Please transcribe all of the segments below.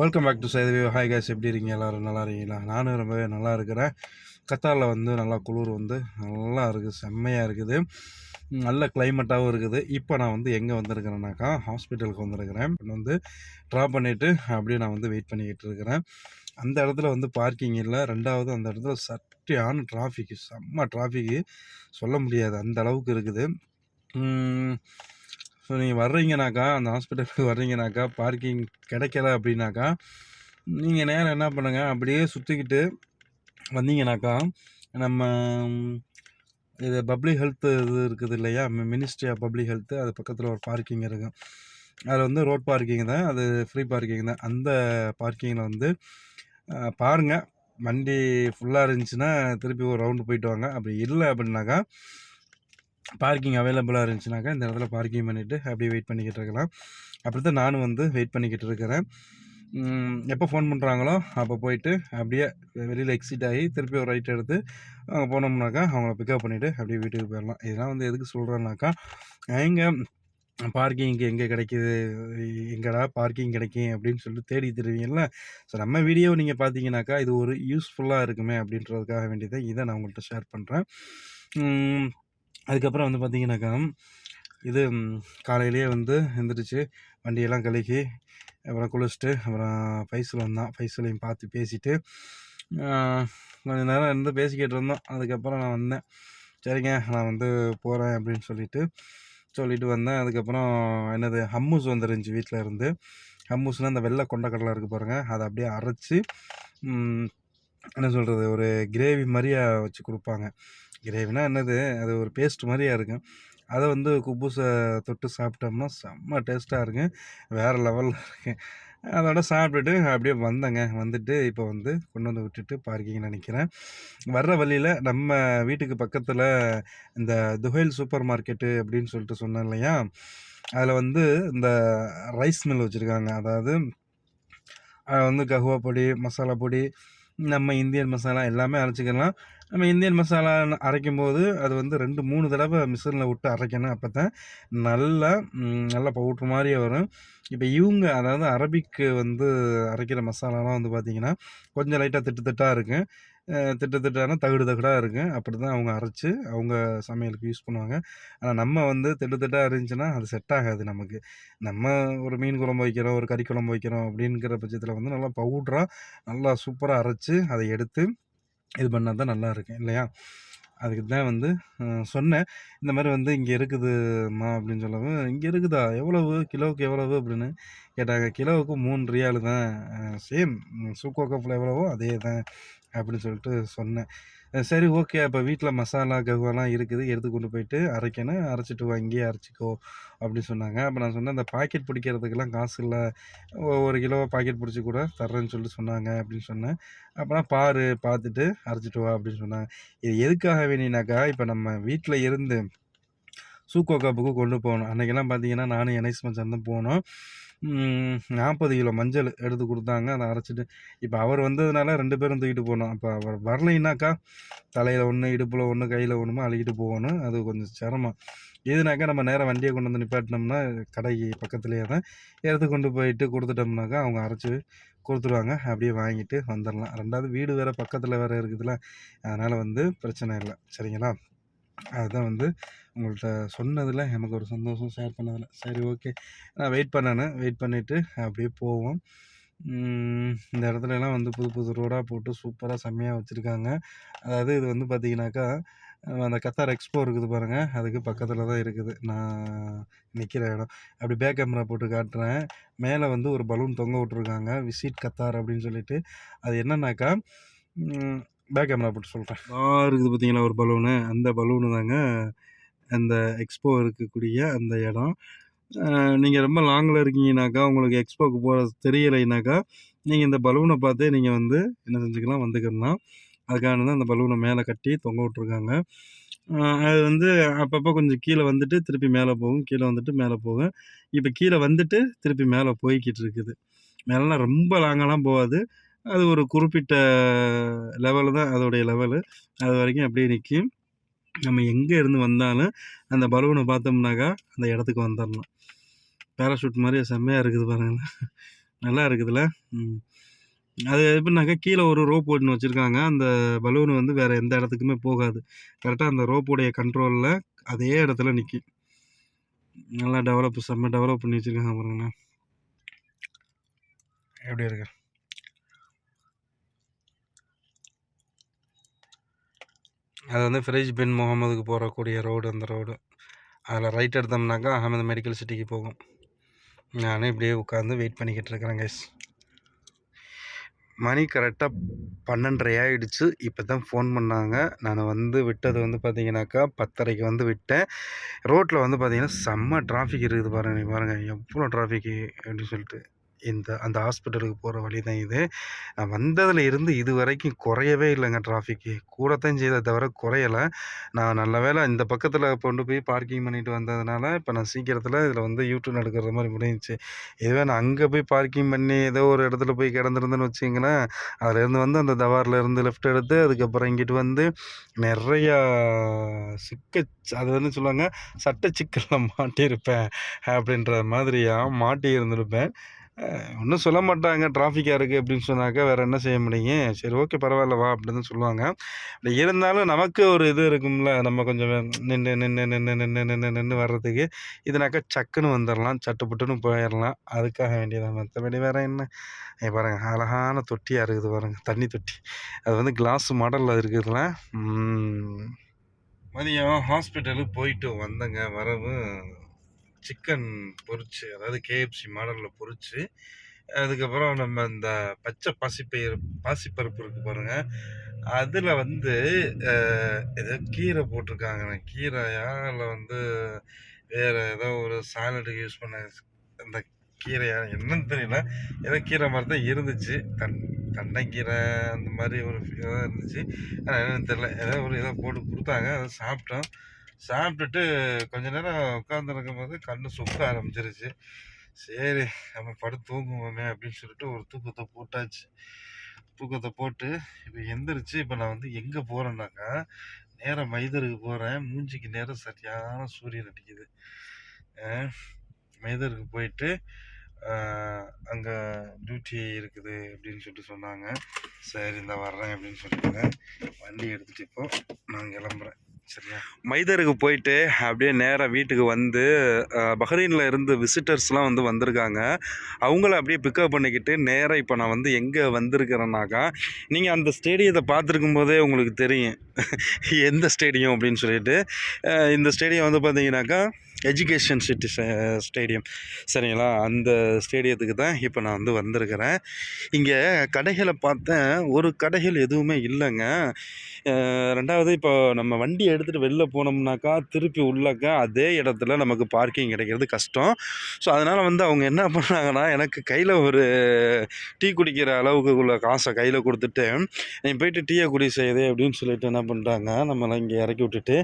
Welcome back to சைதவி hi guys எப்படி இருக்கீங்க? எல்லோரும் நல்லா இருக்கீங்களா? நானும் ரொம்பவே நல்லா இருக்கிறேன். கத்தாரில் வந்து நல்லா குளிர் வந்து நல்லா இருக்குது செம்மையாக இருக்குது. நல்ல கிளைமேட்டாகவும் இருக்குது. இப்போ நான் வந்து எங்கே வந்திருக்கிறேனாக்கா ஹாஸ்பிட்டலுக்கு வந்திருக்கிறேன். வந்து ட்ராப் பண்ணிவிட்டு அப்படியே நான் வந்து வெயிட் பண்ணிக்கிட்டு இருக்கிறேன். அந்த இடத்துல வந்து பார்க்கிங் இல்லை. ரெண்டாவது அந்த இடத்துல சட்டியான டிராஃபிக்கு செம்ம டிராஃபிக்கு சொல்ல முடியாது. அந்த அளவுக்கு இருக்குது. ஸோ நீங்கள் வர்றீங்கனாக்கா அந்த ஹாஸ்பிட்டலுக்கு வர்றீங்கனாக்கா பார்க்கிங் கிடைக்கல அப்படின்னாக்கா நீங்கள் நேரம் என்ன பண்ணுங்கள் அப்படியே சுற்றிக்கிட்டு வந்தீங்கனாக்கா நம்ம இது பப்ளிக் ஹெல்த் இது இருக்குது இல்லையா? மினிஸ்ட்ரி ஆஃப் பப்ளிக் ஹெல்த்து அது பக்கத்தில் ஒரு பார்க்கிங் இருக்கும் அது வந்து ரோட் பார்க்கிங் தான் அது ஃப்ரீ பார்க்கிங் தான். அந்த பார்க்கிங்கில் வந்து பாருங்கள் வண்டி ஃபுல்லாக இருந்துச்சுன்னா திருப்பி ஒரு ரவுண்டு போயிட்டு வாங்க. அப்படி இல்லை அப்படின்னாக்கா பார்க்கிங் அவைலபிளாக இருந்துச்சுனாக்கா இந்த இடத்துல பார்க்கிங் பண்ணிவிட்டு அப்படியே வெயிட் பண்ணிக்கிட்டு இருக்கலாம். அப்படி தான் நானும் வந்து வெயிட் பண்ணிக்கிட்டு இருக்கிறேன். எப்போ ஃபோன் பண்ணுறாங்களோ அப்போ போயிட்டு அப்படியே வெளியில் எக்ஸிட் ஆகி திருப்பி ஒரு ரைட் எடுத்து அங்கே போனோம்னாக்கா அவங்கள பிக்கப் பண்ணிவிட்டு அப்படியே வீட்டுக்கு போயிடலாம். இதெல்லாம் வந்து எதுக்கு சொல்கிறேன்னாக்கா எங்கே பார்க்கிங்க்கு எங்கே கிடைக்கிது எங்கடா பார்க்கிங் கிடைக்கும் அப்படின்னு சொல்லிட்டு தேடி தருவீங்கல்ல ஸோ நம்ம வீடியோ நீங்கள் பார்த்தீங்கன்னாக்கா இது ஒரு யூஸ்ஃபுல்லாக இருக்குமே அப்படின்றதுக்காக வேண்டியதை இதை நான் உங்கள்கிட்ட ஷேர் பண்ணுறேன் அதுக்கப்புறம் வந்து பார்த்தீங்கன்னாக்கா இது காலையிலேயே வந்து எழுந்திரிச்சு வண்டியெல்லாம் கழுகி அப்புறம் குளிச்சுட்டு அப்புறம் ஃபைசல் வந்தான் ஃபைசலையும் பார்த்து பேசிட்டு கொஞ்ச நேரம் இருந்து பேசிக்கிட்டு இருந்தோம். அதுக்கப்புறம் நான் வந்தேன். சரிங்க நான் வந்து போகிறேன் அப்படின்னு சொல்லிட்டு சொல்லிட்டு வந்தேன். அதுக்கப்புறம் என்னது ஹம்மூஸ் வந்துருந்துச்சு வீட்டில் இருந்து. ஹம்மூஸ்னால் அந்த வெள்ளை கொண்டக்கடலை இருக்குது பாருங்கள் அதை அப்படியே அரைச்சி என்ன சொல்கிறது ஒரு கிரேவி மாதிரியாக வச்சு கொடுப்பாங்க. கிரேவினா என்னது? அது ஒரு பேஸ்ட் மாதிரியா இருக்கும் அதை வந்து குப்பூஸை தொட்டு சாப்பிட்டோம்னா செம்ம டேஸ்ட்டாக இருக்கும் வேறு லெவலில் இருக்கு. அதோட சாப்பிட்டுட்டு அப்படியே வந்தேங்க. வந்துட்டு இப்போ வந்து கொண்டு வந்து விட்டுட்டு பார்க்கிங் நினைக்கிறேன். வர்ற வழியில் நம்ம வீட்டுக்கு பக்கத்தில் இந்த துஹைல் சூப்பர் மார்க்கெட்டு அப்படின்னு சொல்லிட்டு சொன்னேன் இல்லையா? அதில் வந்து இந்த ரைஸ் மில் வச்சுருக்காங்க. அதாவது வந்து கஹுவா பொடி மசாலா பொடி நம்ம இந்தியன் மசாலா எல்லாமே அரைச்சிக்கலாம். நம்ம இந்தியன் மசாலா அரைக்கும் போது அது வந்து ரெண்டு மூணு தடவை மிஷினில் விட்டு அரைக்கணும் அப்போ தான் நல்லா நல்லா பவுட்ரு மாதிரியே வரும். இப்போ இவங்க அதாவது அரபிக்கு வந்து அரைக்கிற மசாலாலாம் வந்து பார்த்திங்கன்னா கொஞ்சம் லைட்டாக திட்டு திட்டாக இருக்கும். திட்டு திட்டான தகுடு தகுடாக இருக்கும். அப்படி தான் அவங்க அரைச்சி அவங்க சமையலுக்கு யூஸ் பண்ணுவாங்க. ஆனால் நம்ம வந்து திட்டு திட்டாக இருந்துச்சுன்னா அது செட் ஆகாது நமக்கு. நம்ம ஒரு மீன் குழம்பு வைக்கிறோம் ஒரு கறி குழம்பு வைக்கிறோம் அப்படிங்கிற பட்சத்தில் வந்து நல்லா பவுட்ராக நல்லா சூப்பராக அரைச்சி அதை எடுத்து இது பண்ணால் தான் நல்லா இருக்கும் இல்லையா? அதுக்கு தான் வந்து சொன்னேன். இந்த மாதிரி வந்து இங்கே இருக்குதும்மா அப்படின்னு சொல்லவும் இங்கே இருக்குதா? எவ்வளவு? கிலோவுக்கு எவ்வளவு? அப்படின்னு கேட்டாங்க. கிலோவுக்கு மூணு ரியாலு தான். சேம். சூக்கோ கப்பில் எவ்வளவோ அதே தான் அப்படின்னு சொல்லிட்டு சொன்னேன். சரி ஓகே. அப்போ வீட்டில் மசாலா ககுவெல்லாம் இருக்குது. எடுத்து கொண்டு போயிட்டு அரைக்கணும் அரைச்சிட்டு வா இங்கேயே அரைச்சிக்கோ அப்படின்னு சொன்னாங்க. அப்போ நான் சொன்னேன் அந்த பாக்கெட் பிடிக்கிறதுக்கெல்லாம் காசு இல்லை. ஒ- ஒரு கிலோ பாக்கெட் பிடிச்சி கூட தர்றேன்னு சொல்லிட்டு சொன்னாங்க அப்படின்னு சொன்னேன். அப்போனா பாரு பார்த்துட்டு அரைச்சிட்டு வா அப்படின்னு சொன்னாங்க. இது எதுக்காக வேணினாக்கா இப்போ நம்ம வீட்டில் இருந்து சூக்கோ கப்புக்கு கொண்டு போகணும். அன்றைக்கெல்லாம் பார்த்தீங்கன்னா நானும் என்எஸ் மச்சான் தான் போனோம். நாற்பது கிலோ மஞ்சள் எடுத்து கொடுத்தாங்க. அதை அரைச்சிட்டு இப்போ அவர் வந்ததுனால ரெண்டு பேரும் தூக்கிட்டு போனோம். அப்போ அவர் வரலைன்னாக்கா தலையில் ஒன்று இடுப்பில் ஒன்று கையில் ஒன்றுமா அழுகிட்டு போகணும் அது கொஞ்சம் சிரமம். எதுனாக்கா நம்ம நேராக வண்டியை கொண்டு வந்து நிப்பாட்டினோம்னா கடைக்கு பக்கத்துலேயே தான் எடுத்து கொண்டு போயிட்டு கொடுத்துட்டோம்னாக்கா அவங்க அரைச்சி கொடுத்துருவாங்க. அப்படியே வாங்கிட்டு வந்துடலாம். ரெண்டாவது வீடு வேறு பக்கத்தில் வேறு இருக்குதுல்ல. அதனால் வந்து பிரச்சனை இல்லை. சரிங்களா? அதுதான் வந்து உங்கள்கிட்ட சொன்னதில் எனக்கு ஒரு சந்தோஷம் ஷேர் பண்ணதில். சரி ஓகே நான் வெயிட் பண்ணேன்னு வெயிட் பண்ணிவிட்டு அப்படியே போவோம். இந்த இடத்துல எல்லாம் வந்து புது புது ரோடாக போட்டு சூப்பராக செம்மையாக வச்சுருக்காங்க. அதாவது இது வந்து பார்த்தீங்கன்னாக்கா அந்த கத்தார் எக்ஸ்போ இருக்குது பாருங்கள் அதுக்கு பக்கத்தில் தான் இருக்குது. நான் நிற்கிற இடம். அப்படி பேக் கேமரா போட்டு காட்டுறேன். மேலே வந்து ஒரு பலூன் தொங்க விட்ருக்காங்க விசிட் கத்தார் அப்படின்னு சொல்லிட்டு. அது என்னன்னாக்கா பேக் கேமரா போட்டு சொல்கிறேன் இருக்குது பார்த்தீங்களா ஒரு பலூனு அந்த பலூனு தாங்க அந்த எக்ஸ்போ இருக்கக்கூடிய அந்த இடம். நீங்கள் ரொம்ப லாங்கில் இருக்கீங்கனாக்கா உங்களுக்கு எக்ஸ்போக்கு போகிற தெரியலைனாக்கா நீங்கள் இந்த பலூனை பார்த்து நீங்கள் வந்து என்ன செஞ்சுக்கலாம் வந்துக்கிடலாம் அதுக்காக தான் அந்த பலூனை மேலே கட்டி தொங்க விட்ருக்காங்க அது வந்து அப்பப்போ கொஞ்சம் கீழே வந்துட்டு திருப்பி மேலே போகும். கீழே வந்துட்டு மேலே போகும். இப்போ கீழே வந்துட்டு திருப்பி மேலே போய்கிட்டு இருக்குது. மேலாம் ரொம்ப லாங்கெல்லாம் போகாது. அது ஒரு குறிப்பிட்ட லெவலு தான் அதோடைய லெவலு அது வரைக்கும் அப்படியே நிற்கும் நம்ம எங்கே இருந்து வந்தாலும் அந்த பலூனை பார்த்தோம்னாக்கா அந்த இடத்துக்கு வந்துடலாம் பேராஷூட் மாதிரி செம்மையாக இருக்குது பாருங்களேன். நல்லா இருக்குதுல்ல? அது எப்படின்னாக்கா கீழே ஒரு ரோப் ஒன்று வச்சுருக்காங்க. அந்த பலூன் வந்து வேறு எந்த இடத்துக்குமே போகாது. கரெக்டாக அந்த ரோப்புடைய கண்ட்ரோலில் அதே இடத்துல நிற்கி நல்லா டெவலப் செம்ம டெவலப் பண்ணி வச்சுருக்காங்க பாருங்கண்ணா எப்படி இருக்கு? அது வந்து ஃபிரேஜ் பின் முகமதுக்கு போகக்கூடிய ரோடு அந்த ரோடு அதில் ரைட் எடுத்தோம்னாக்கா அகமது மெடிக்கல் சிட்டிக்கு போகும். நானும் இப்படியே உட்காந்து வெயிட் பண்ணிக்கிட்டு இருக்கிறேன் கைஸ் மணி கரெக்டாக பன்னெண்டரை ஆகிடுச்சு இப்போ தான் ஃபோன் பண்ணாங்க. நான் வந்து விட்டது வந்து பார்த்தீங்கன்னாக்கா பத்தரைக்கு வந்து விட்டேன். ரோட்டில் வந்து பார்த்தீங்கன்னா செம்ம டிராஃபிக் இருக்குது பாருங்கள் பாருங்கள் எவ்வளோ டிராஃபிக்கு அப்படின்னு சொல்லிட்டு. இந்த அந்த ஹாஸ்பிட்டலுக்கு போகிற வழி தான் இது. நான் வந்ததில் இருந்து இது வரைக்கும் குறையவே இல்லைங்க டிராஃபிக்கு. கூடத்தான் செய்ததை தவிர குறையலை. நான் நல்ல வேலை இந்த பக்கத்தில் கொண்டு போய் பார்க்கிங் பண்ணிட்டு வந்ததுனால இப்போ நான் சீக்கிரத்தில் இதில் வந்து யூடியூப் எடுக்கிற மாதிரி முடிஞ்சிச்சு. இதுவே நான் அங்கே போய் பார்க்கிங் பண்ணி ஏதோ ஒரு இடத்துல போய் கிடந்திருந்தேன்னு வச்சிங்களேன். அதுலேருந்து வந்து அந்த தவாரில் இருந்து லெஃப்ட் எடுத்து அதுக்கப்புறம் இங்கிட்டு வந்து நிறையா சிக்க அது வந்து சொல்லுவாங்க சட்ட சிக்கலில் மாட்டியிருப்பேன் அப்படின்ற மாதிரியாக மாட்டி இருந்திருப்பேன் ஒன்றும் சொல்ல மாட்டாங்க. டிராஃபிக்காக இருக்குது அப்படின்னு சொன்னாக்கா வேறு என்ன செய்ய முடியும்? சரி ஓகே பரவாயில்ல வா அப்படின்னு சொல்லுவாங்க. அப்படி இருந்தாலும் நமக்கு ஒரு இது இருக்கும்ல நம்ம கொஞ்சம் நின்று நின்று நின்று நின்று நின்று நின்று வர்றதுக்கு. இதுனாக்கா சக்குன்னு வந்துடலாம் சட்டுப்புட்டுன்னு போயிடலாம் அதுக்காக வேண்டியதான் மற்றபடி வேறு என்ன? பாருங்கள் அழகான தொட்டியாக இருக்குது பாருங்கள் தண்ணி தொட்டி. அது வந்து கிளாஸ் மாடலில் இருக்குதுல. மதியம் ஹாஸ்பிட்டலுக்கு போயிட்டு வந்தேங்க வரவு. சிக்கன் பொரிச்சு அதாவது கேஎஃப்சி மாடலில் பொரிச்சு அதுக்கப்புறம் நம்ம இந்த பச்சை பாசிப்பயிர் பாசிப்பருப்பு இருக்கு பாருங்க. அதில் வந்து ஏதோ கீரை போட்டிருக்காங்க கீரையா இல்லை வந்து வேறு ஏதோ ஒரு சாலடுக்கு யூஸ் பண்ண அந்த கீரையா என்னன்னு தெரியல. ஏதோ கீரை மாதிரி தான் இருந்துச்சு. தன் தண்டைக்கீரை அந்த மாதிரி ஒரு இதாக இருந்துச்சு. ஆனால் என்னன்னு தெரியல. ஏதோ ஒரு ஏதோ போட்டு கொடுத்தாங்க. அதை சாப்பிட்டோம். சாப்பிட்டுட்டு கொஞ்ச நேரம் உட்காந்துருக்கும் போது கண்ணு சுக்க ஆரம்பிச்சிருச்சு. சரி நம்ம படுத்து தூங்குவோமே அப்படின்னு சொல்லிட்டு ஒரு தூக்கத்தை போட்டாச்சு. தூக்கத்தை போட்டு இப்போ எந்திரிச்சு இப்போ நான் வந்து எங்கே போகிறேன்னாக்கா நேராக மைதருக்கு போகிறேன் மூஞ்சிக்கு நேரம் சரியான சூரியன் அடிக்குது. மைதருக்கு போயிட்டு அங்கே டியூட்டி இருக்குது அப்படின்னு சொல்லிட்டு சொன்னாங்க. சரி இந்த வர்றேன் அப்படின்னு சொல்லிட்டு வண்டி எடுத்துகிட்டு இப்போ நான் கிளம்புறேன். மைதருக்கு போயிட்டு அப்படியே நேராக வீட்டுக்கு வந்து பஹ்ரைனில் இருந்து விசிட்டர்ஸ்லாம் வந்து வந்திருக்காங்க. அவங்கள அப்படியே பிக்கப் பண்ணிக்கிட்டு நேராக இப்போ நான் வந்து எங்கே வந்திருக்கிறேன்னாக்கா நீங்கள் அந்த ஸ்டேடியத்தை பார்த்துருக்கும் போதே உங்களுக்கு தெரியும். எந்த ஸ்டேடியம் அப்படின்னு சொல்லிட்டு. இந்த ஸ்டேடியம் வந்து பார்த்தீங்கன்னாக்கா எஜுகேஷன் சிட்டி ஸ்டேடியம் சரிங்களா? அந்த ஸ்டேடியத்துக்கு தான் இப்போ நான் வந்து வந்திருக்கிறேன். இங்கே கடைகளை பார்த்தேன். ஒரு கடைகள் எதுவுமே இல்லைங்க. ரெண்டாவது இப்போ நம்ம வண்டி எடுத்துகிட்டு வெளில போனோம்னாக்கா திருப்பி உள்ளக்க அதே இடத்துல நமக்கு பார்க்கிங் கிடைக்கிறது கஷ்டம். ஸோ அதனால் வந்து அவங்க என்ன பண்ணாங்கன்னா எனக்கு கையில் ஒரு டீ குடிக்கிற அளவுக்கு உள்ள காசை கையில் கொடுத்துட்டு நீ போயிட்டு டீயை குடி செய்யுது அப்படின்னு சொல்லிட்டு என்ன பண்ணிட்டாங்க நம்மளை இங்கே இறக்கி விட்டுட்டு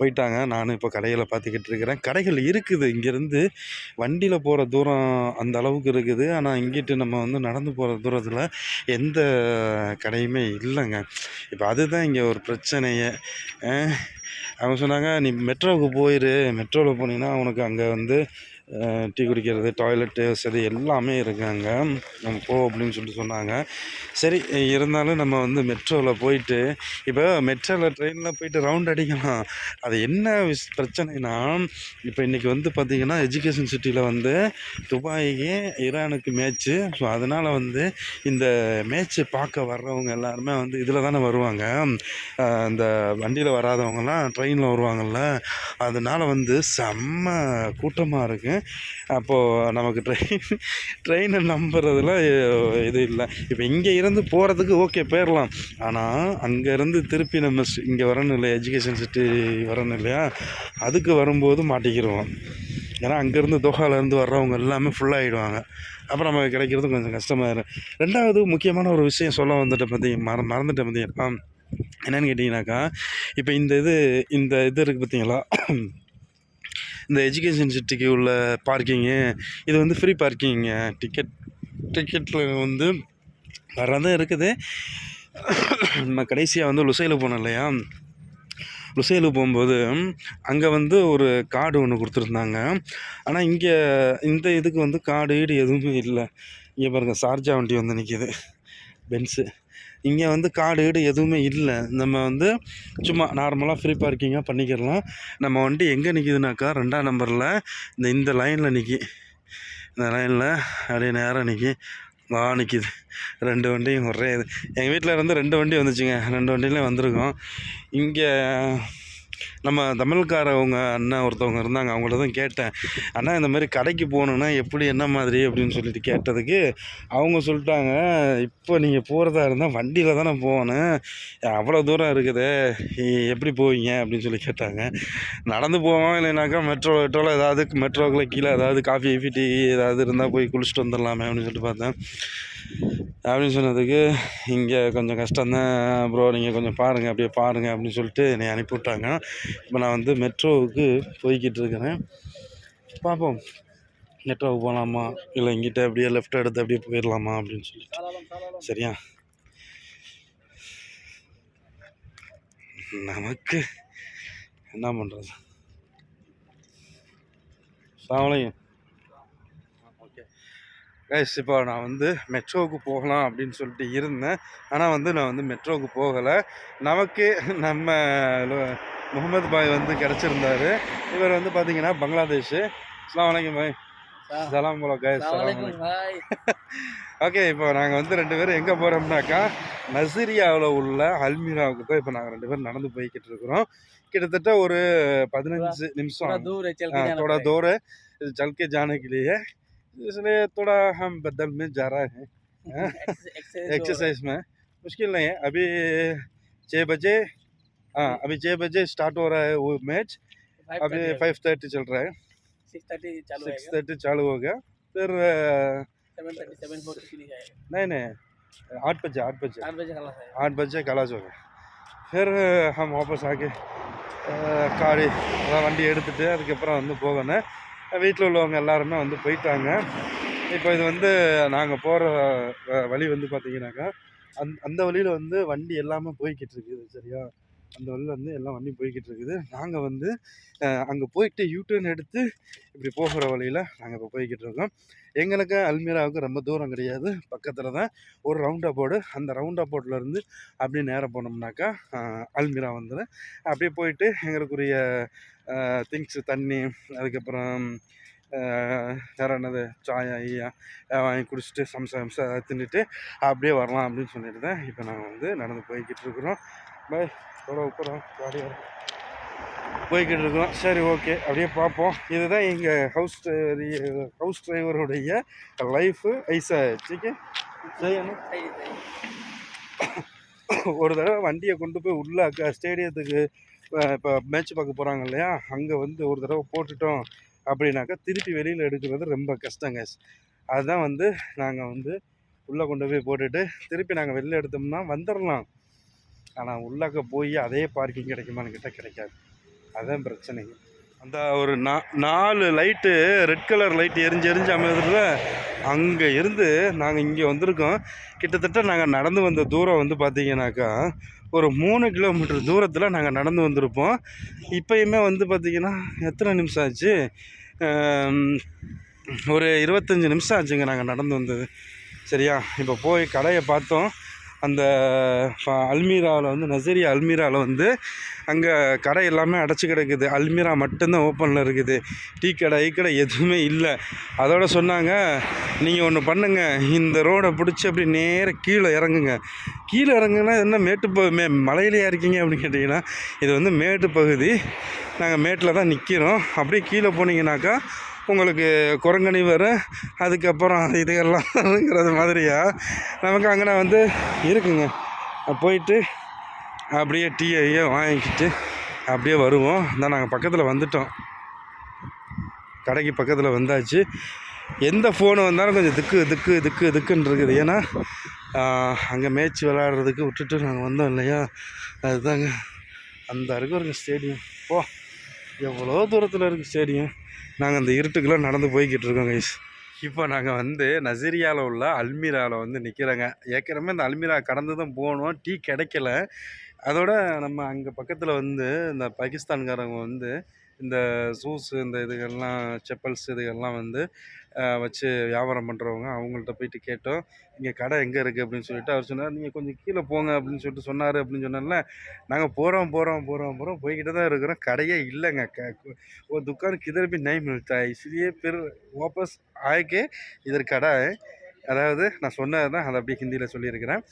போயிட்டாங்க. நானும் இப்போ கடைகளை பார்த்துக்கிட்டு இருக்கிறேன். கடைகள் இருக்குது. இங்கேருந்து வண்டியில் போகிற தூரம் அந்த அளவுக்கு இருக்குது. ஆனால் இங்கிட்டு நம்ம வந்து நடந்து போகிற தூரத்தில் எந்த கடையுமே இல்லைங்க. இப்போ அதுதான் இங்கே ஒரு பிரச்சனையை அவங்க சொன்னாங்க நீ மெட்ரோவுக்கு போயிரு. மெட்ரோவில் போனீங்கன்னா உனக்கு அங்கே வந்து டீ குடிக்கிறது டாய்லெட்டு வசதி எல்லாமே இருக்குது அங்கே நம்ம போ அப்படின்னு சொல்லிட்டு சொன்னாங்க. சரி இருந்தாலும் நம்ம வந்து மெட்ரோவில் போயிட்டு இப்போ மெட்ரோவில் ட்ரெயினில் போயிட்டு ரவுண்ட் அடிக்கலாம். அது என்ன விஷ் பிரச்சனைனா இப்போ இன்றைக்கி வந்து பார்த்திங்கன்னா எஜுகேஷன் சிட்டியில் வந்து துபாய்க்கு ஈரானுக்கு மேட்ச்சு ஸோ அதனால் வந்து இந்த மேட்ச்சு பார்க்க வர்றவங்க எல்லாருமே வந்து இதில் தானே வருவாங்க. அந்த இந்த வண்டியில் வராதவங்கலாம் ட்ரெயினில் வருவாங்கள்ல அதனால் வந்து செம்ம கூட்டமாக இருக்குது அப்போது நமக்கு ட்ரெயின் ட்ரெயினை நம்புறதுல இது இல்லை. இப்போ இங்கே இருந்து போகிறதுக்கு ஓகே போயிடலாம் ஆனால் அங்கேருந்து திருப்பி நம்ம இங்கே வரணும் இல்லை எஜுகேஷன் சிட்டி வரணும் இல்லையா? அதுக்கு வரும்போது மாட்டிக்கிடுவோம் ஏன்னா அங்கேருந்து தோஹாலேருந்து வர்றவங்க எல்லாமே ஃபுல்லாகிடுவாங்க அப்புறம் நமக்கு கிடைக்கிறது கொஞ்சம் கஷ்டமாயிரும் ரெண்டாவது முக்கியமான ஒரு விஷயம் சொல்ல வந்துட்டு பார்த்தீங்க மற மறந்துட்டேன் பார்த்தீங்களா என்னென்னு கேட்டிங்கனாக்கா இப்போ இந்த இது இந்த இது இருக்குது பார்த்தீங்களா இந்த எஜுகேஷன் சிட்டிக்கு உள்ள பார்க்கிங்கு இது வந்து ஃப்ரீ பார்க்கிங்க டிக்கெட் டிக்கெட்டில் வந்து வரதான் இருக்குது. நம்ம கடைசியாக வந்து லுசையில் போனோம் இல்லையா? லுசையில் போகும்போது அங்கே வந்து ஒரு கார்டு ஒன்று கொடுத்துருந்தாங்க. ஆனால் இங்கே இந்த இதுக்கு வந்து கார்டு ஈடு எதுவுமே இல்லை. இங்கே பாருங்கள் சார்ஜா வண்டி வந்து நிற்கிது பென்ஸு இங்கே வந்து காடு கீடு எதுவுமே இல்லை. நம்ம வந்து சும்மா நார்மலாக ஃப்ரீ பார்க்கிங்காக பண்ணிக்கிடலாம். நம்ம வண்டி எங்கே நிற்கிதுனாக்கா ரெண்டாம் நம்பரில் இந்த இந்த லைனில் நிற்கி இந்த லைனில் அப்படியே நேரம் நிற்கி வா நிற்கிது ரெண்டு வண்டியும் ஒரே இது. எங்கள் வீட்டில் இருந்து ரெண்டு வண்டி வந்துச்சுங்க. ரெண்டு வண்டியிலையும் வந்திருக்கோம். இங்கே நம்ம தமிழ்காரவங்க அண்ணன் ஒருத்தவங்க இருந்தாங்க அவங்கள்ட்ட தான் கேட்டேன். அண்ணா இந்த மாதிரி கடைக்கு போகணுன்னா எப்படி என்ன மாதிரி அப்படின்னு சொல்லிட்டு கேட்டதுக்கு அவங்க சொல்லிட்டாங்க இப்போ நீங்கள் போகிறதா இருந்தால் வண்டியில் தானே போகணும். அவ்வளோ தூரம் இருக்குது. எப்படி போவீங்க? அப்படின்னு சொல்லி கேட்டாங்க. நடந்து போவோம் இல்லைனாக்கா மெட்ரோ மெட்ரோவில் ஏதாவது மெட்ரோக்குள்ளே கீழே ஏதாவது காஃபி கீஃபி டீ ஏதாவது இருந்தால் போய் குளிச்சுட்டு வந்துடலாமே அப்படின்னு சொல்லிட்டு பார்த்தேன். அப்படின்னு சொன்னதுக்கு இங்கே கொஞ்சம் கஷ்டம்தான் ப்ரோ நீங்கள் கொஞ்சம் பாருங்கள் அப்படியே பாருங்கள் அப்படின்னு சொல்லிட்டு என்னை அனுப்பிவிட்டாங்க இப்போ நான் வந்து மெட்ரோவுக்கு போய்கிட்டு இருக்கிறேன். பார்ப்போம் மெட்ரோவுக்கு போகலாமா இல்லை இங்கிட்ட அப்படியே லெஃப்ட் எடுத்து அப்படியே போயிடலாமா அப்படின்னு சொல்லிட்டு. சரியா? நமக்கு என்ன பண்ணுறது சாவலையும் கைஸ் இப்போ நான் வந்து மெட்ரோவுக்கு போகலாம் அப்படின்னு சொல்லிட்டு இருந்தேன். ஆனால் வந்து நான் வந்து மெட்ரோவுக்கு போகலை. நமக்கு நம்ம முகமது பாய் வந்து கிடச்சிருந்தாரு. இவர் வந்து பார்த்தீங்கன்னா பங்களாதேஷு. அஸ்லாம் வலைக்கம் பாய். சலாம் போல கைஸ் ஓகே இப்போ நாங்கள் வந்து ரெண்டு பேரும் எங்கே போகிறோம்னாக்கா நசிரியாவில் உள்ள அல்மீராவுக்கு தான் இப்போ நாங்கள் ரெண்டு பேரும் நடந்து போய்கிட்டு இருக்கிறோம். கிட்டத்தட்ட ஒரு பதினஞ்சு நிமிஷம் தோட தூர இது ஜல்கே ஜானகிலேயே के जाना थोड़ा पड़ेगा। दूर है चल के जाने के लिए इसलिए थोड़ा हम बदल में जा रहे हैं एक्स- एक्सरसाइज हो रहा है। एक्सरसाइज में मुश्किल नहीं है अभी छः बजे हाँ अभी छः बजे स्टार्ट हो रहा है वो मैच अभी 5:30 फाइव थर्टी चल रहा है 6:30 चालू सिक्स रहेगा थर्टी चालू हो गया फिर अ, 7:30 7:40 के लिए जाएगा नहीं नहीं आठ बजे आठ बजे 8 बजे खलास है आठ बजे कलाज हो गया फिर अ, हम वापस आके அஹ், காடி அதான் வண்டி எடுத்துகிட்டு அதுக்கப்புறம் வந்து போகணும் வீட்டில் உள்ளவங்க எல்லாருமே வந்து போயிட்டாங்க. இப்போ இது வந்து நாங்கள் போகிற வழி வந்து பார்த்தீங்கன்னாக்கா அந் அந்த வழியில் வந்து வண்டி எல்லாமே போய்கிட்டு இருக்குது சரியா? அந்த வழியில் வந்து எல்லாம் வண்டி போய்கிட்டு இருக்குது. நாங்கள் வந்து அங்கே போயிட்டு யூட்டர்ன் எடுத்து இப்படி போகிற வழியில் நாங்கள் இப்போ போய்கிட்டு இருக்கோம். எங்களுக்கு அல்மீராவுக்கு ரொம்ப தூரம் கிடையாது. பக்கத்தில் தான் ஒரு ரவுண்ட் போர்டு அந்த ரவுண்ட் அபோர்ட்லேருந்து அப்படியே நேராக போனோம்னாக்கா அல்மீரா வந்துடும் அப்படியே போயிட்டு எங்களுக்குரிய திங்ஸு தண்ணி அதுக்கப்புறம் வேறு என்னது சாயா ஐயா வாங்கி குடிச்சிட்டு சம்சா சம்சா தின்னுட்டு அப்படியே வரலாம் அப்படின்னு சொல்லிட்டு தான் இப்போ நாங்கள் வந்து நடந்து போய்கிட்டு இருக்கிறோம். பை எவ்வளோ உப்புறம் ஜாலியாக போய்கிட்டு இருக்கிறோம். சரி ஓகே அப்படியே பார்ப்போம். இதுதான் எங்கள் ஹவுஸ் ஹவுஸ் டிரைவருடைய லைஃபு ஐசாச்சு செய்யணும் ஒரு தடவை வண்டியை கொண்டு போய் உள்ள ஸ்டேடியத்துக்கு இப்போ மேட்ச் பார்க்க போகிறாங்க இல்லையா? அங்கே வந்து ஒரு தடவை போட்டுட்டோம் அப்படின்னாக்கா திருப்பி வெளியில் எடுக்கிறது ரொம்ப கஷ்டங்க அதுதான் வந்து நாங்கள் வந்து உள்ளே கொண்டு போய் போட்டுட்டு திருப்பி நாங்கள் வெளில எடுத்தோம்னா வந்துடலாம் ஆனால் உள்ளாக்க போய் அதே பார்க்கிங் கிடைக்குமான்னு கேட்டால் கிடைக்காது. அதுதான் பிரச்சனைங்க அந்த ஒரு நா நாலு லைட்டு ரெட் கலர் லைட் எரிஞ்சு எரிஞ்சு அமைதில் அங்கே இருந்து நாங்கள் இங்கே வந்திருக்கோம். கிட்டத்தட்ட நாங்கள் நடந்து வந்த தூரம் வந்து பார்த்தீங்கன்னாக்கா ஒரு மூணு கிலோமீட்டர் தூரத்தில் நாங்கள் நடந்து வந்திருப்போம். இப்போயுமே வந்து பார்த்திங்கன்னா எத்தனை நிமிஷம் ஆச்சு? ஒரு இருபத்தஞ்சி நிமிஷம் ஆச்சுங்க நாங்கள் நடந்து வந்தது. சரியா? இப்போ போய் கடையை பார்த்தோம். அந்த அல்மீராவில் வந்து நசரியா அல்மீராவில் வந்து அங்கே கடை எல்லாமே அடைச்சி கிடக்குது. அல்மீரா மட்டும்தான் ஓப்பனில் இருக்குது. டீ கடை ஈ கடை எதுவுமே இல்லை. அதோட சொன்னாங்க நீங்கள் ஒன்று பண்ணுங்க. இந்த ரோடை பிடிச்சி அப்படி நேராக கீழே இறங்குங்க. கீழே இறங்குனா என்ன மேட்டு ப மே மலையிலையா இருக்கீங்க அப்படின்னு கேட்டிங்கன்னா இது வந்து மேட்டு பகுதி. நாங்கள் மேட்டில் தான் நிற்கிறோம் அப்படியே கீழே போனீங்கன்னாக்கா உங்களுக்கு குரங்கணி வரும் அதுக்கப்புறம் இதுகெல்லாம்ங்கிறது மாதிரியா? நமக்கு அங்கே வந்து இருக்குங்க. போயிட்டு அப்படியே டீயை வாங்கிக்கிட்டு அப்படியே வருவோம். தான் நாங்கள் பக்கத்தில் வந்துட்டோம். கடைக்கு பக்கத்தில் வந்தாச்சு. எந்த ஃபோனு வந்தாலும் கொஞ்சம் திக்கு திக்கு திக்கு திக்குன்னு இருக்குது. ஏன்னா அங்கே மேட்ச் விளையாடுறதுக்கு விட்டுட்டு நாங்கள் வந்தோம் இல்லையா? அதுதாங்க. அந்த அருகே இருக்குது ஸ்டேடியம் போ. எவ்வளோ தூரத்தில் இருக்குது ஸ்டேடியம் நாங்கள் அந்த இருட்டுக்குள்ளே நடந்து போய்கிட்டு இருக்கோம் கைஸ் இப்போ நாங்கள் வந்து நசீரியாவில் உள்ள அல்மீராவில் வந்து நிற்கிறோங்க ஏற்கனவே இந்த அல்மீரா கடந்து தான் போனோம் டீ கிடைக்கல. அதோட நம்ம அங்கே பக்கத்தில் வந்து இந்த பாகிஸ்தான்காரங்க வந்து இந்த ஷூஸு இந்த இதுகள்லாம் செப்பல்ஸ் இதுகள்லாம் வந்து அஹ், வச்சு வியாபாரம் பண்ணுறவங்க அவங்கள்ட்ட போயிட்டு கேட்டோம் இங்கே கடை எங்கே இருக்குது அப்படின்னு சொல்லிட்டு அவர் சொன்னார் நீங்கள் கொஞ்சம் கீழே போங்க அப்படின்னு சொல்லிட்டு சொன்னார் அப்படின்னு சொன்னால நாங்கள் போகிறோம் போகிறோம் போகிறோம் போகிறோம் போய்கிட்டு தான் இருக்கிறோம் கடையே இல்லைங்க க वो दुकान किधर भी नहीं मिलता है इसलिए फिर वापस आके इधर கடை அதாவது நான் சொன்னது தான் அதை அப்படியே ஹிந்தியில் சொல்லியிருக்கிறேன்.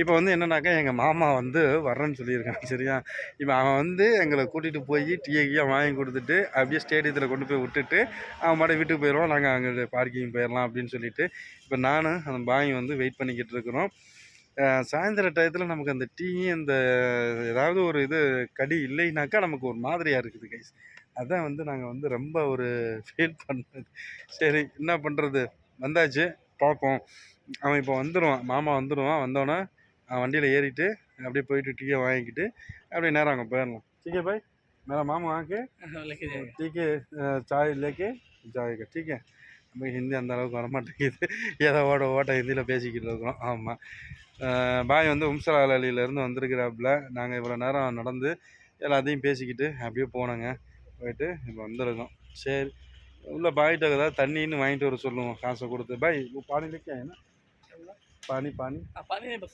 இப்போ வந்து என்னன்னாக்கா எங்கள் மாமா வந்து வர்றேன்னு சொல்லியிருக்கான் சரியா? இப்போ அவன் வந்து எங்களை கூட்டிகிட்டு போய் டீயை கீயை வாங்கி கொடுத்துட்டு அப்படியே ஸ்டேடியத்தில் கொண்டு போய் விட்டுட்டு அவன் மாட்ட வீட்டுக்கு போயிடுவோம் நாங்கள் அங்கே பார்க்கிங் போயிடலாம் அப்படின்னு சொல்லிட்டு. இப்போ நானும் அந்த பாய் வந்து வெயிட் பண்ணிக்கிட்டு இருக்கிறோம். சாயந்தர டயத்தில் நமக்கு அந்த டீ அந்த ஏதாவது ஒரு இது கடி இல்லைனாக்கா நமக்கு ஒரு மாதிரியாக இருக்குது கைஸ் அதான் வந்து நாங்கள் வந்து ரொம்ப ஒரு ஃபீல் பண்ணுறது சரி என்ன பண்ணுறது வந்தாச்சு. பார்ப்போம் அவன் இப்போ வந்துடுவான் மாமா வந்துடுவான் வந்தோடனே அவன் வண்டியில் ஏறிட்டு அப்படியே போயிட்டு டீயை வாங்கிக்கிட்டு அப்படியே நேரம் அங்கே போயிடலாம் ठीक है भाई मेरा मामा आके लेके जाएगा ठीक है अ, चाय लेके जाएगा ठीक है நமக்கு ஹிந்தி அந்த அளவுக்கு வரமாட்டேங்குது ஏதோ ஓட ஓட்ட ஹிந்தியில் பேசிக்கிட்டு இருக்கிறோம் ஆமாம் பாய் வந்து உம்சலாலிலேருந்து வந்திருக்கிறாப்புல நாங்கள் இவ்வளோ நேரம் நடந்து எல்லாத்தையும் பேசிக்கிட்டு அப்படியே போனோங்க போயிட்டு இப்போ வந்திருக்கோம் சரி உள்ள பாய்கிட்ட ஏதாவது தண்ணின்னு வாங்கிட்டு வர சொல்லுவோம் காசை கொடுத்து பாய் वो पानी लेके आए ना पानी पानी हाँ, पानी नहीं बस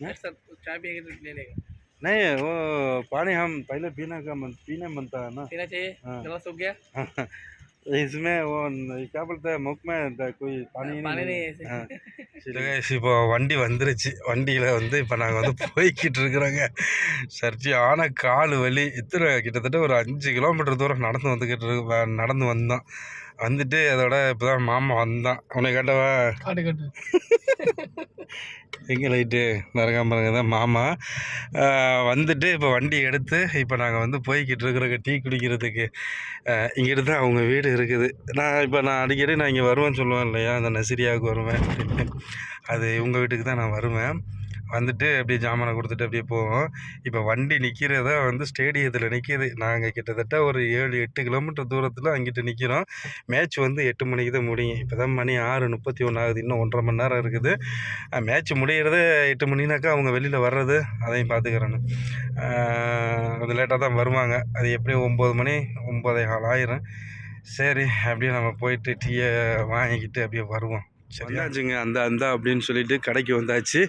हैं? सर चाय भी एक ले लेगा नहीं वो पानी हम पहले पीने का मन पीने बनता है ना पीना चाहिए हाँ। गला सूख गया इसमें वो न- क्या बोलते हैं मुख में द- कोई पानी ही पानी नहीं नहीं है இப்போ வண்டி வந்துருச்சு. வண்டியில் வந்து இப்போ நாங்கள் வந்து போய்கிட்டு இருக்கிறோங்க. சரியான கால் வலி இத்தனை கிட்டத்தட்ட ஒரு அஞ்சு கிலோமீட்டர் தூரம் நடந்து வந்துக்கிட்டு இருக்கு நடந்து வந்தோம். வந்துட்டு அதோட இப்போ தான் மாமா வந்தான். உன்னை கேட்டவா? காட்டு காட்டு எங்கே லைட்டு நரகாம்பரங்க தான் மாமா. வந்துட்டு இப்போ வண்டி எடுத்து இப்போ நாங்கள் வந்து போய்கிட்டு இருக்கிறோங்க டீ குடிக்கிறதுக்கு. இங்கிட்டு தான் அவங்க வீடு இருக்குது. நான் இப்போ நான் அடிக்கடி நான் இங்கே வருவேன் சொல்லுவேன் இல்லையா? அந்த நசிரியாவுக்கு வருவேன். அது இவங்க வீட்டுக்கு தான் நான் வருவேன். வந்துட்டு அப்படியே ஜாமானை கொடுத்துட்டு அப்படியே போவோம். இப்போ வண்டி நிற்கிறதா வந்து ஸ்டேடியத்தில் நிற்கிது நாங்கள் கிட்டத்தட்ட ஒரு ஏழு எட்டு கிலோமீட்டர் தூரத்தில் அங்கிட்டு நிற்கிறோம் மேட்ச் வந்து எட்டு மணிக்கு தான் முடியும். இப்போ தான் மணி ஆறு முப்பத்தி ஒன்று ஆகுது. இன்னும் ஒன்றரை மணி நேரம் இருக்குது. மேட்ச் முடிகிறது எட்டு மணினாக்கா அவங்க வெளியில் வர்றது அதையும் பார்த்துக்கிறேன்னு அது லேட்டாக தான் வருவாங்க. அது எப்படியும் ஒம்பது மணி ஒம்பதே கால் ஆயிரும். சரி அப்படியே நம்ம போயிட்டு டீயை வாங்கிக்கிட்டு அப்படியே வருவோம். சரியாச்சுங்க அந்த அந்த அப்படின்னு சொல்லிட்டு கடைக்கு வந்தாச்சு.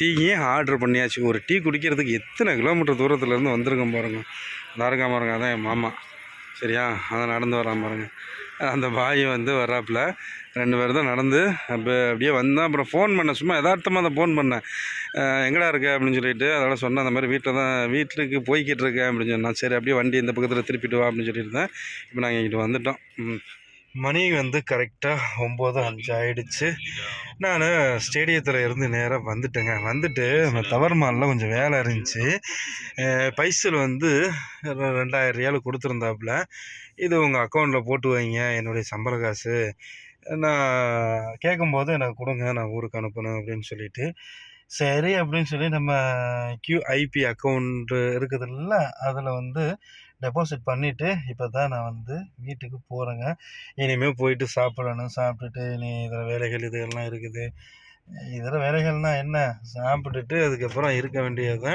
டீயும் ஆர்டர் பண்ணியாச்சு ஒரு டீ குடிக்கிறதுக்கு எத்தனை கிலோமீட்டர் தூரத்துலேருந்து வந்திருக்கோம் பாருங்க. நாருக்கா பாருங்க? அதான் என் மாமா. சரியா? அதை நடந்து வரான் பாருங்க. அந்த பாய் வந்து வர்றாப்புல. ரெண்டு பேரும் தான் நடந்து அப்போ அப்படியே வந்தேன். அப்புறம் ஃபோன் பண்ணேன். சும்மா யதார்த்தமாக தான் ஃபோன் பண்ணேன். எங்கடா இருக்க? அப்படின்னு சொல்லிட்டு அதோட சொன்னேன் அந்த மாதிரி வீட்டில் தான் வீட்டுக்கு போய்கிட்டு இருக்கேன். அப்படின்னு சொன்னேன். சரி அப்படியே வண்டி இந்த பக்கத்தில் திருப்பிட்டு வா அப்படின்னு சொல்லியிருந்தேன் இப்போ நாங்கள் இங்கிட்டு வந்துட்டோம். ம். மணி வந்து கரெக்டாக ஒம்பது அஞ்சு ஆயிடுச்சு. நான் ஸ்டேடியத்தில் இருந்து நேராக வந்துட்டேங்க. வந்துட்டு அந்த தவறு மாலில் கொஞ்சம் வேலை இருந்துச்சு. பைசல் வந்து ரெண்டாயிரம் ரியால் கொடுத்துருந்தாப்புல. இது உங்கள் அக்கௌண்ட்டில் போட்டு வைங்க என்னுடைய சம்பள காசு. நான் கேட்கும்போது எனக்கு கொடுங்க நான் ஊருக்கு அனுப்பணும் அப்படின்னு சொல்லிட்டு. சரி அப்படின்னு சொல்லி நம்ம கியூஐபி அக்கௌண்ட்டு இருக்குதுல்ல அதில் வந்து டெபாசிட் பண்ணிவிட்டு இப்போ தான் நான் வந்து வீட்டுக்கு போகிறேங்க இனிமேல் போயிட்டு சாப்பிடணும் சாப்பிட்டுட்டு இனி இதில் வேலைகள் இதெல்லாம் இருக்குது. இதில் வேலைகள்னால் என்ன? சாப்பிட்டுட்டு அதுக்கப்புறம் இருக்க வேண்டியது.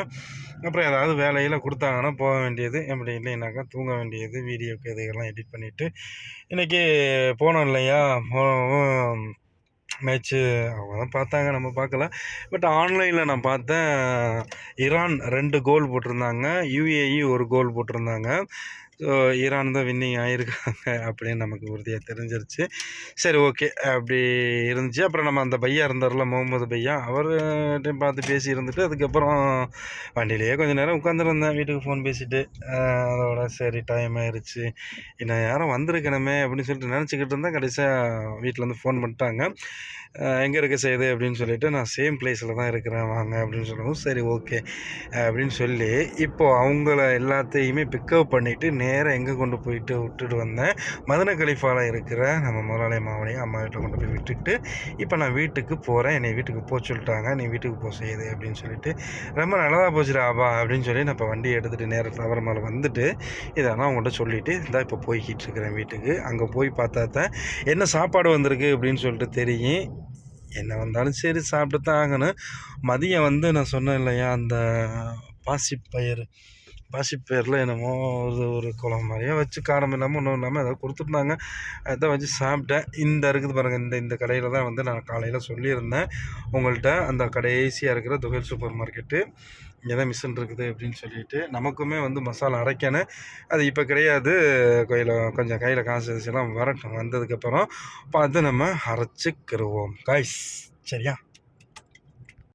அப்புறம் ஏதாவது வேலையில் கொடுத்தாங்கன்னா போக வேண்டியது. அப்படி இல்லைனாக்கா தூங்க வேண்டியது. வீடியோக்கு இதுகெல்லாம் எடிட் பண்ணிவிட்டு இன்றைக்கி போனோம் இல்லையா? மேட்ச்சு அவங்க தான் பார்த்தாங்க நம்ம பார்க்கல. பட் ஆன்லைனில் நான் பார்த்தேன் ஈரான் ரெண்டு கோல் போட்டிருந்தாங்க யூஏஇ ஒரு கோல் போட்டிருந்தாங்க. ஸோ ஈரான் தான் வின்னிங் ஆகியிருக்காங்க அப்படின்னு நமக்கு உறுதியாக தெரிஞ்சிருச்சு. சரி ஓகே அப்படி இருந்துச்சு. அப்புறம் நம்ம அந்த பையா இருந்தார்ல முகமது பையா அவர்கிட்டையும் பார்த்து பேசி இருந்துட்டு அதுக்கப்புறம் வண்டியிலேயே கொஞ்சம் நேரம் உட்காந்துருந்தேன் வீட்டுக்கு ஃபோன் பேசிட்டு அதோட சரி டைம் ஆயிடுச்சு இன்னும் யாரும் வந்திருக்கணுமே அப்படின்னு சொல்லிட்டு நினச்சிக்கிட்டு இருந்தேன். கடைசியாக வீட்டிலேருந்து ஃபோன் பண்ணிட்டாங்க. எங்கே இருக்க செய்யுது அப்படின்னு சொல்லிட்டு நான் சேம் பிளேஸில் தான் இருக்கிறேன். வாங்க அப்படின்னு சொல்லவும் சரி ஓகே அப்படின்னு சொல்லி இப்போது அவங்கள எல்லாத்தையுமே பிக்கப் பண்ணிவிட்டு நேராக எங்கே கொண்டு போயிட்டு விட்டுட்டு வந்தேன். மதன இருக்கிற நம்ம முதலாளி மாவனையும் அம்மா வீட்டில் கொண்டு போய் விட்டுட்டு இப்போ நான் வீட்டுக்கு போகிறேன் என்னை வீட்டுக்கு போக சொல்லிட்டாங்க. நீ வீட்டுக்கு போக செய்யுது அப்படின்னு சொல்லிட்டு ரொம்ப நல்லதாக போச்சுடா ஆபா அப்படின்னு சொல்லி நான் இப்போ வண்டியை எடுத்துகிட்டு நேராக தவறு மேலே வந்துட்டு இதெல்லாம் அவங்கள்ட்ட சொல்லிவிட்டு இதான் இப்போ போய்கிட்டு இருக்கிறேன் வீட்டுக்கு. அங்கே போய் பார்த்தா தான் என்ன சாப்பாடு வந்திருக்கு அப்படின்னு சொல்லிட்டு தெரியும். என்ன வந்தாலும் சரி சாப்பிட்டு தான் ஆகணும். மதியம் வந்து நான் சொன்னேன் இல்லையா அந்த பாசிப்பயிர் பாசிப்பேரில் என்னமோ ஒரு ஒரு குளம் மாதிரியே வச்சு காரம் இல்லாமல் ஒன்றும் இல்லாமல் ஏதாவது கொடுத்துருந்தாங்க. அதான் வச்சு சாப்பிட்டேன். இந்த இருக்குது பாருங்கள் இந்த இந்த கடையில் தான் வந்து நான் காலையில் சொல்லியிருந்தேன். உங்கள்கிட்ட அந்த கடைசியாக இருக்கிற துகைல் சூப்பர் மார்க்கெட்டு இங்கே தான் மிஷின் இருக்குது அப்படின்னு சொல்லிட்டு நமக்குமே வந்து மசாலா அரைக்கணும். அது இப்போ கிடையாது. கையில் கொஞ்சம் கையில் காசு எல்லாம் வரட்டும். வந்ததுக்கப்புறம் பார்த்து நம்ம அரைச்சிக்கிடுவோம் காய்ஸ் சரியா?